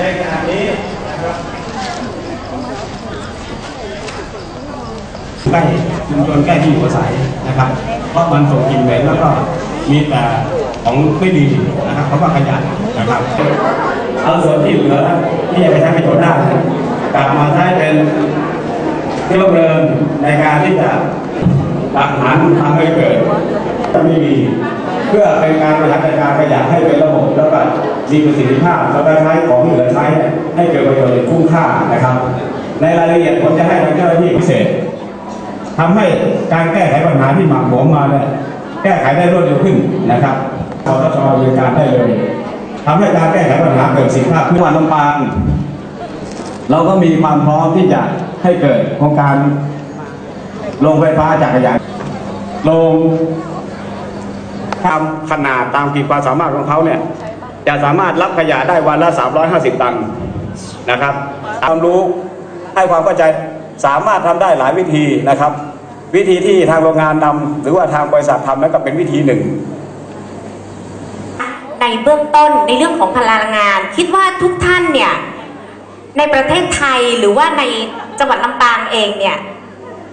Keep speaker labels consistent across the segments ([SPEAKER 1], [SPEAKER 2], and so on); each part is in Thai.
[SPEAKER 1] ในขณะนี้นะครับใกล้ชุมชนใกล้ที่อยู่อาศัยนะครับ เพราะมันส่งกลิ่นเหม็นแล้วก็มีแต่ของไม่ดีนะครับเพราะว่าขยะนะครับเอาส่วนที่เหลือที่จะไปใช้ประโยชน์ได้กลับมาใช้เป็นเครื่องเพลิงในการที่จะตักหันทำให้เกิดจะไม่มี เพื่อเป็นการบริหารจัดการขยะให้เป็นระบบแล้วก็มีประสิทธิภาพแล้วก็ใช้ของที่เหลือใช้ให้เกิดประโยชน์คุ้มค่านะครับ ในรายละเอียดผมจะให้ทางเจ้าหน้าที่พิเศษทำให้การแก้ไขปัญหาที่หมักหมมมาเนี่ยแก้ไขได้รวดเร็วขึ้นนะครับพอทชดำเนินการได้เลยทำให้การแก้ไขปัญหาเกิดสิทธิภาพขึ้นวันลำปางเราก็มีความพร้อมที่จะให้เกิดโครงการโรงไฟฟ้าจากขยะโรง ตามขนาดตามขีดความสามารถของเขาเนี่ยจะสามารถรับขยะได้วันละ 350 ตันนะครับความรู้ให้ความเข้าใจสามารถทำได้หลายวิธีนะครับ วิธีที่ทางโรงงานนำหรือว่าทางบริษัททำนั้นก็เป็นวิธีหนึ่ง
[SPEAKER 2] ในเบื้องต้นในเรื่องของพลังงาน คิดว่าทุกท่านเนี่ยในประเทศไทยหรือว่าในจังหวัดลำปางเองเนี่ย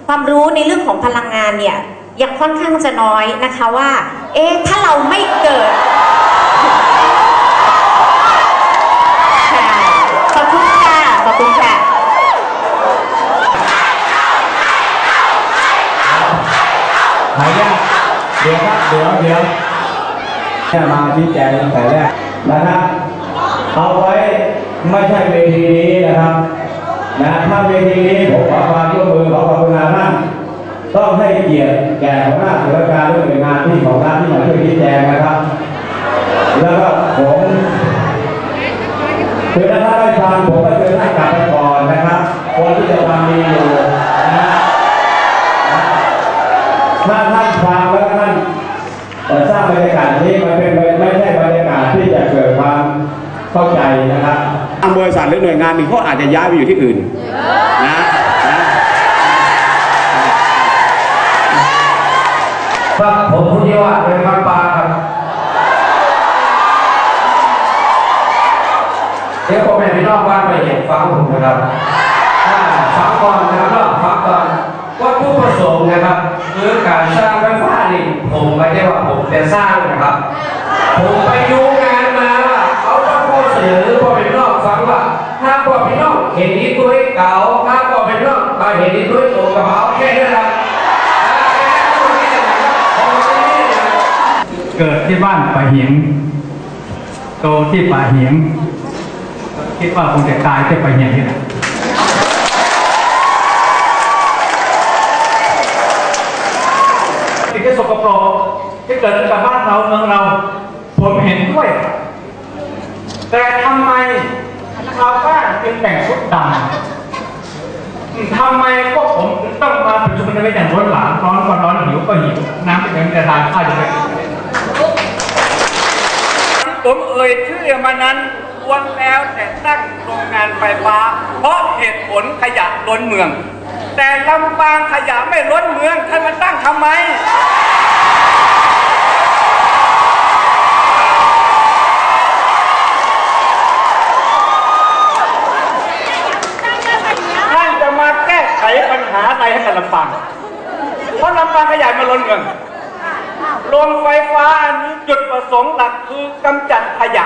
[SPEAKER 2] ความรู้ในเรื่องของพลังงานเนี่ยยังค่อนข้างจะน้อยนะคะว่า เอ๊ะถ้าเราไม่เกิดขอบคุณค่ะ ขอบคุณค่ะ
[SPEAKER 1] ขออนุญาตเดี๋ยวครับเดี๋ยวเดี๋ยวแค่มาชี้แจงตั้งแต่แรกนะครับ เอาไว้ไม่ใช่เวทีนี้นะครับ นะถ้าเวทีนี้ผมขอความร่วมมือขอความกรุณาท่าน ต้องให้เกียรติแก่หัวหน้าส่วนราชการหรือหน่วยงานที่ของรัฐที่มาช่วยชี้แจงนะครับ แล้วก็ผมคือถ้าท่านได้ฟังผมก็เชิญท่านกลับไปก่อนนะครับคนที่จะทำดีอยู่นะถ้าท่านฟังแล้วท่านเอ่สร้างบรรยากาศนี้มันเป็นไม่ใช่บรรยากาศที่จะเกิดความเข้าใจนะครับทางบริษัทหรือหน่วยงานหนึ่งเขาอาจจะย้ายไปอยู่ที่อื่น ครับ
[SPEAKER 3] ผมพุทธิวัฒน์เป็นพันปาครับ เดี๋ยวผมแม่พี่น้องบ้านไปเห็นฟังผมนะครับฟังก่อนนะครับฟังก่อนวัตถุประสงค์นะครับ คือการสร้างไฟฟ้านี่ผมไม่ได้ว่าผมจะสร้างนะครับ ผมไปดูงานมาว่าเขาก็พูดเสนอพ่อพี่น้องฟังว่าถ้าพ่อพี่น้องเห็นนี้ด้วยเก่าถ้าพ่อพี่น้องมาเห็นนี้ด้วยตัวกระเป๋าแค่นั้นแหละอ่าแค่นั้นเองนะครับผมไม่ได้นะครับ
[SPEAKER 4] เกิดที่บ้านป่าหิงโตที่ป่าหิงคิดว่าคงจะตายที่ป่าหิงนี่แหละสิ่งที่สกปรกที่เกิดขึ้นกับบ้านเราเมืองเรา ผมเห็นด้วย แต่ทำไมชาวบ้านจึงแต่งชุดดำทำไมพวกผมต้องมาประชุมกันไว้อย่างร้อนหลามร้อนก็ร้อนหิวก็หิวน้ำเป็นจะทานข้าวจะไป
[SPEAKER 5] ผมเอ่ยชื่อมานั้นล้วนแล้วแต่ตั้งโรงงานไฟฟ้า เพราะเหตุผลขยะล้นเมือง แต่ลำปางขยะไม่ล้นเมืองท่านมาตั้งทำไมท่านจะมาแก้ไขปัญหาอะไรให้กับลำปาง เพราะลำปางขยะมาล้นเมือง โรงไฟฟ้าอันนี้จุดประสงค์หลักคือกำจัดขยะ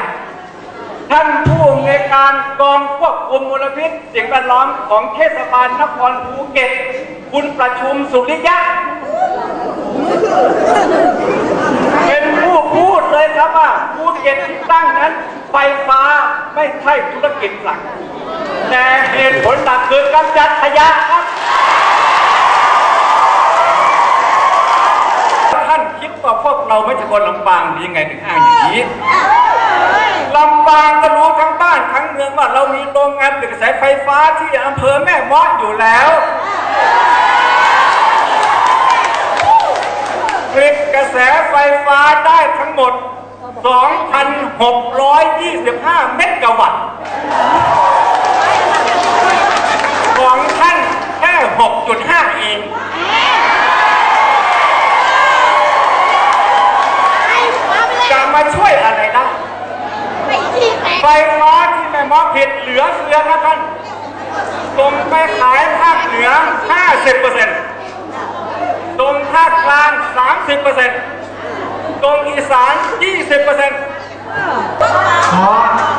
[SPEAKER 5] ท่านผู้อำนการกองควบคุมมลพิษสิ่งแวดล้อมของเทศบาลนครภูเก็ต คุณประชุมสุริยะ เป็นผู้พูดเลยครับว่าภูเก็ตที่ตั้งนั้น ไฟฟ้าไม่ใช่ธุรกิจหลัก แต่เหตุผลหลักคือกำจัดขยะครับ ว่าพวกเราไม่ใช่คนลำปางหรือยังไงถึงอ้างอย่างนี้ลำปางก็รู้ทั้งบ้านทั้งเมืองว่าเรามีโรงงานผลิตกระแสไฟฟ้าที่อำเภอแม่มาะอยู่แล้วผลิตกระแสไฟฟ้าได้ทั้งหมด 2,625 เมกะวัตต์ของท่านแค่ 6.5 เอง จะมาช่วยอะไรได้ ไฟฟ้าที่แม่เมอ ผิ
[SPEAKER 6] ดเหลือเฟือนะท่านส่งไปขายภาคเหนือ 50%ส่งภาคกลาง 30%ส่งอีสาน 20%
[SPEAKER 5] ขอ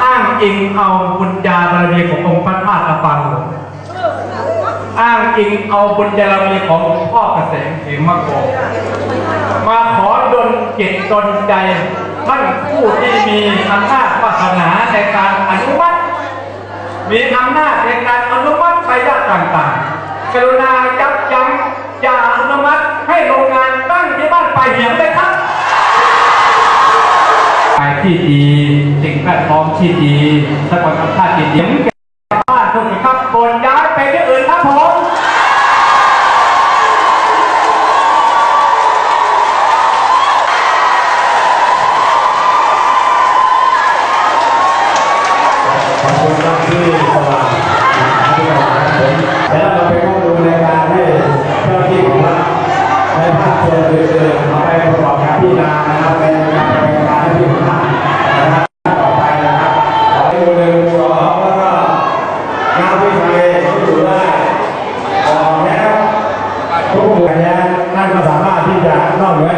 [SPEAKER 5] อ้างอิงเอาบุญญาบารมีขององค์พระธาตุอาปังหลวงอ้างอิงเอาบุญญาบารมีของหลวงพ่อเกษมเขมโกมาขอดลจิตดลใจท่านผู้ที่มีอำนาจวาสนาในการอนุมัติ มีอำนาจในการอนุมัติใบอนุญาต่างๆ กรุณายับยั้งอย่าอนุมัติให้โรงงานตั้งที่บ้านไปเหียงเลยครับไปที่ดีสิ่งแวดล้อมที่ดีสกุลธรรมชาติที่ดี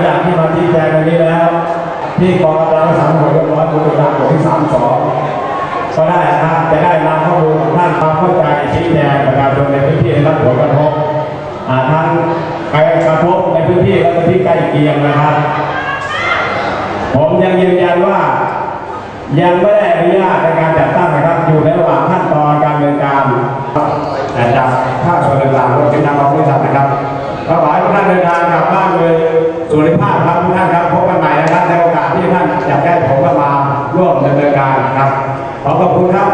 [SPEAKER 1] จากที่มาชี้แจงในนี้แล้ว ที่กองกำลังสามหัวเรียบร้อยบุญการหลวงที่สามสองก็ได้นะครับจะได้นำข้อมูลของท่านความเข้าใจชี้แจงประชาชนในพื้นที่ได้รับผลกระทบอ่าทั้งไปกระทบในพื้นที่และพื้นที่ใกล้เคียงนะครับ ผมยังยืนยันว่ายังไม่ได้อนุญาตในการจัดตั้งนะครับ อยู่ในระหว่างขั้นตอนการดำเนินการแต่จากภาคส่วนต่างๆรวมถึงทางบริษัทนะครับ ก็ขอให้ทุกท่านเดินทางกลับบ้านเลยสุริภาพครับทุกท่านครับพบกันใหม่นะครับในโอกาสที่ท่านอยากได้ผมก็มาร่วมดำเนินการครับขอขอบคุณครับ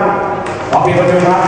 [SPEAKER 1] ขอปีประชุมครับ